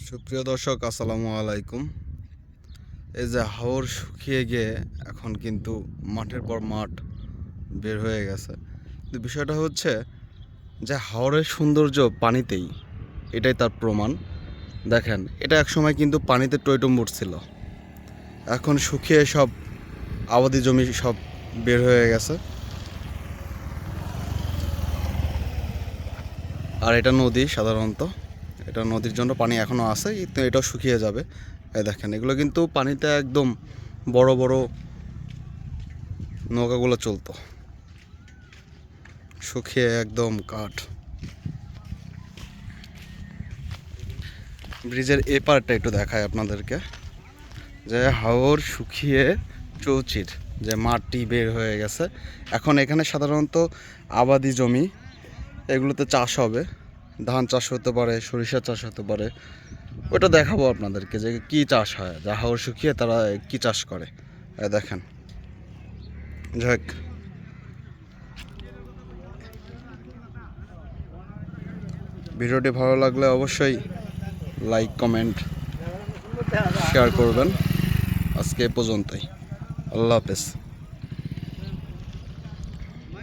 সুপ্রিয় দর্শক, আসসালামু আলাইকুম। এই যে হাওর শুকিয়ে গিয়ে এখন কিন্তু মাঠের পর মাঠ বের হয়ে গেছে। বিষয়টা হচ্ছে যে হাওরের সৌন্দর্য পানিতেই, এটাই তার প্রমাণ। দেখেন, এটা একসময় কিন্তু পানিতে টইটম্বুর ছিল। এখন শুকিয়ে সব আবাদি জমি সব বের হয়ে গেছে। আর এটা নদী সাধারণত। এটা নদীর জন্য পানি এখনও আছে এটাও শুকিয়ে যাবে। এই দেখেন, এগুলো কিন্তু পানিতে একদম বড় বড় নৌকাগুলো চলতো। শুকিয়ে একদম কাঠ। ব্রিজের এ পারটা একটু দেখায় আপনাদেরকে। যে হাওর শুকিয়ে চৌচির, যে মাটি বের হয়ে গেছে। এখন এখানে সাধারণত আবাদি জমি, এগুলোতে চাষ হবে। ধান চাষ হতে পারে, সরিষা চাষ হতে পারে। ওটা দেখাবো আপনাদেরকে যে কি চাষ হয়, যা হাওর শুকিয়ে তারা কি চাষ করে। দেখেন। যাক। ভিডিওটি ভালো লাগলে অবশ্যই লাইক, কমেন্ট, শেয়ার করবেন। আজকে এ পর্যন্তই। আল্লাহ হাফেজ।